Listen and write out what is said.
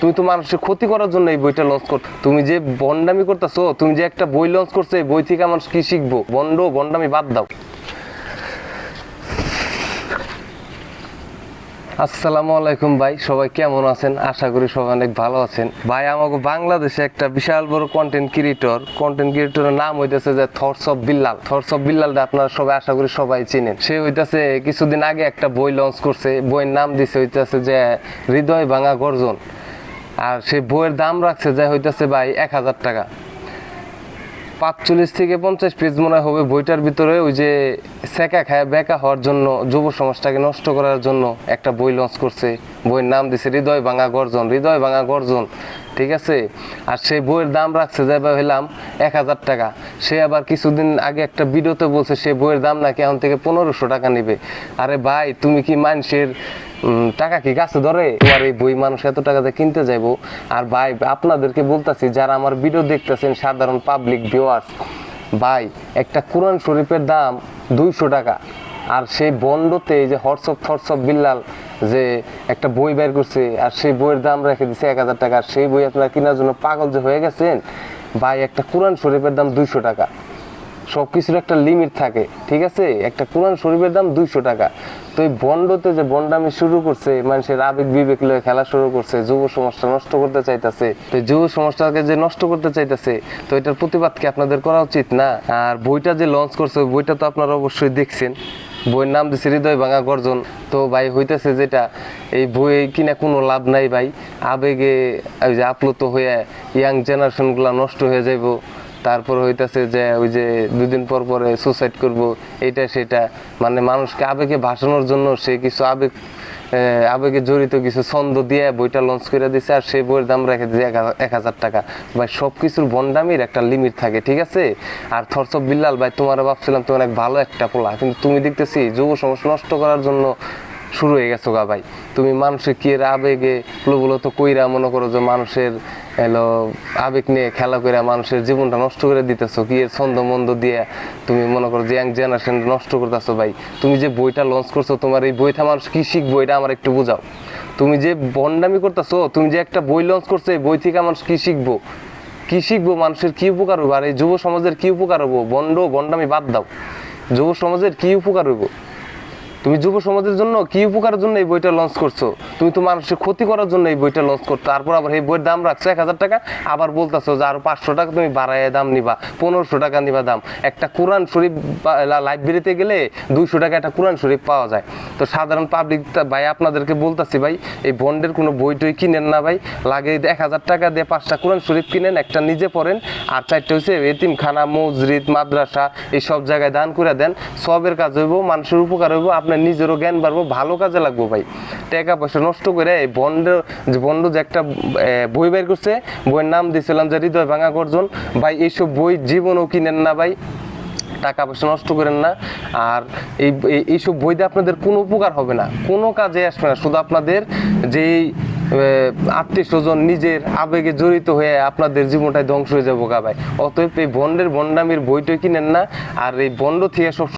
তুমি তো মানুষের ক্ষতি করার জন্য এই বইটা লঞ্চ কর তুমি যে বন্ডামি করতেছো, তুমি যে একটা বই লঞ্চ করছ, এই বই থেকে মানুষ কি শিখব? বন্ড, বন্ডামি বাদ দাও। আসসালামু আলাইকুম ভাই, সবাই কেমন আছেন? আশা করি সবাই অনেক ভালো আছেন। ভাই, আমাকে বাংলাদেশে একটা বিশাল বড় কন্টেন্ট ক্রিয়েটর কন্টেন্ট ক্রিয়েটরের নাম হইতেছে যে thoughts of Billal thoughts of বিল্লালটা আপনারা সবাই, আশা করি সবাই চিনেন। সে হইতাছে, কিছুদিন আগে একটা বই লঞ্চ করছে। বইয়ের নাম দিছে হইতাছে যে হৃদয় ভাঙা গর্জন। আর সেই বইয়ের দাম রাখছে যে হইতেছে ভাই এক হাজার টাকা। পাঁচচল্লিশ থেকে পঞ্চাশ পেজ মনে হবে বইটার ভিতরে, ওই যে সেকা খায়, বেকা হওয়ার জন্য, যুব সমাজটাকে নষ্ট করার জন্য একটা বই লঞ্চ করছে। বইয়ের নাম দিছে হৃদয় ভাঙা গর্জন, হৃদয় ভাঙা গর্জন, ঠিক আছে? আর সেই বইয়ের দাম রাখছে যে ভাই হইলাম এক হাজার টাকা। সে আবার কিছুদিন আগে একটা ভিডিওতে বলছে, সে বইয়ের দাম নাকি এখন থেকে পনেরোশো টাকা নেবে। আরে ভাই, তুমি কি মানুষের টাকা কি গাছে ধরে? তোমার এই বই মানুষ এত টাকাতে কিনতে যাইবো? আর ভাই, আপনাদেরকে বলতাছি, যারা আমার ভিডিও দেখতেছেন, সাধারণ পাবলিক ভিউয়ার্স ভাই, একটা কোরআন শরীফের দাম দুইশো টাকা। আর সেই বন্ডতে যে হোয়াটসঅ্যাপ হোয়াটসঅ্যাপ বিল্লাল যে একটা বই বের করছে, আর সেই বইয়ের দাম রেখে দিছে এক হাজার টাকা। আর সেই বই আপনারা কেনার জন্য পাগল যে হয়ে গেছেন ভাই, একটা কোরআন শরীফের দাম দুইশো টাকা। সব কিছুর একটা লিমিট থাকে, ঠিক আছে? একটা কোরআন শরীফের দাম দুইশো টাকা। তো এই বন্ডতে যে বন্ডামি শুরু করছে, মানুষের আবেগ বিবেক লয়ে খেলা শুরু করছে, যুব সমাজটা নষ্ট করতে চাইতেছে। তো যুব সমাজটাকে যে নষ্ট করতে চাইতেছে, তো এটার প্রতিবাদ কি আপনাদের করা উচিত না? আর বইটা যে লঞ্চ করছে বইটা তো আপনারা অবশ্যই দেখছেন। বইয়ের নাম দিছে হৃদয় ভাঙা গর্জন। তো ভাই হইতেছে যেটা, এই বই কিনা কোনো লাভ নাই ভাই। আবেগে ওই যে আপ্লুত হয়ে ইয়াং জেনারেশনগুলো নষ্ট হয়ে যাইব। তারপর হইতেছে যে ওই যে দুদিন পর পরে সুসাইড করব এটা সেটা। মানে মানুষকে আবেগে ভাসানোর জন্য সে কিছু আবেগ আবেগে জড়িত কিছু ছন্দ দিয়ে বইটা লঞ্চ করে দিছে আর সেই বইয়ের দাম রেখে দিয়েছে এক হাজার- টাকা। ভাই সব কিছুর বন্ডামির একটা লিমিট থাকে, ঠিক আছে? আর থরসব বিল্লাল, ভাই, তোমার ভাবছিলাম তুমি অনেক ভালো একটা পোলা, কিন্তু তুমি দেখতেছি যুব সমাজ নষ্ট করার জন্য শুরু হয়ে গেছো গা, ভাই। তুমি মানুষের কি আবেগে প্রবলত কইরা মনে করো যে মানুষের এলো আবেগ নিয়ে খেলা করে মানুষের জীবনটা নষ্ট করে দিতেছো? কি ছন্দ মন্দ দিয়ে তুমি মনে করো যে জেনারেশন নষ্ট করতেছো ভাই? তুমি যে বইটা লঞ্চ করছ, তোমার এই বইটা মানুষ কি শিখব? এটা আমার একটু বোঝাও। তুমি যে বন্ডামি করতেছো, তুমি যে একটা বই লঞ্চ করছ, এই বই থেকে মানুষ কি শিখব? কি শিখব? মানুষের কি উপকার হব আর এই যুব সমাজের কি উপকার হব বন্ড, বন্ডামি বাদ দাও। যুব সমাজের কি উপকার হইব? তুমি যুব সমাজের জন্য কি উপকারের জন্য এই বইটা লঞ্চ করছ? তুমি তো মানুষের ক্ষতি করার জন্য এই বইটা লঞ্চ করছ তারপর আবার এই বইয়ের দাম রাখছো এক হাজার টাকা, আবার বলতেছো যে আরও পাঁচশো টাকা তুমি বাড়ায় দাম নিবা, পনেরোশো টাকা নিবা দাম। একটা কোরআন শরীফ লাইব্রেরিতে গেলে দুইশো টাকা একটা কোরআন শরীফ পাওয়া যায়। তো সাধারণ পাবলিক ভাই আপনাদেরকে বলতাছি ভাই, এই বন্ডের কোনো বই টই কিনেন না ভাই। লাগে এক হাজার টাকা দিয়ে পাঁচটা কোরআন শরীফ কিনেন, একটা নিজে পড়েন, আর চারটে হচ্ছে এতিমখানা, মসজিদ, মাদ্রাসা এই সব জায়গায় দান করে দেন। সবের কাজ হইব, মানুষের উপকার হইব আপনার নিজেরও জ্ঞান বাড়বো, ভালো কাজে লাগবো ভাই। টাকা পয়সা নষ্ট করে এই বন্ড বন্ড যে একটা বই বের করছে, বইয়ের নাম দিয়েছিলাম যে হৃদয় ভাঙা গর্জন। ভাই, এইসব বই জীবনও কিনেন না ভাই। টাকা পয়সা নষ্ট করেন না। আর এই, এই- এইসব দিয়ে আপনাদের কোনো উপকার হবে না। কোনো কাজে আসবে না। শুধু আপনাদের যেই আত্মীয় স্বজন নিজের আবেগে জড়িত হয়ে আপনাদের জীবনটাই ধ্বংস হয়ে যাব গা ভাই। অতএব এই বন্ডের বন্ডামির বইটই কিনেন না। আর এই বন্ড থেকে সব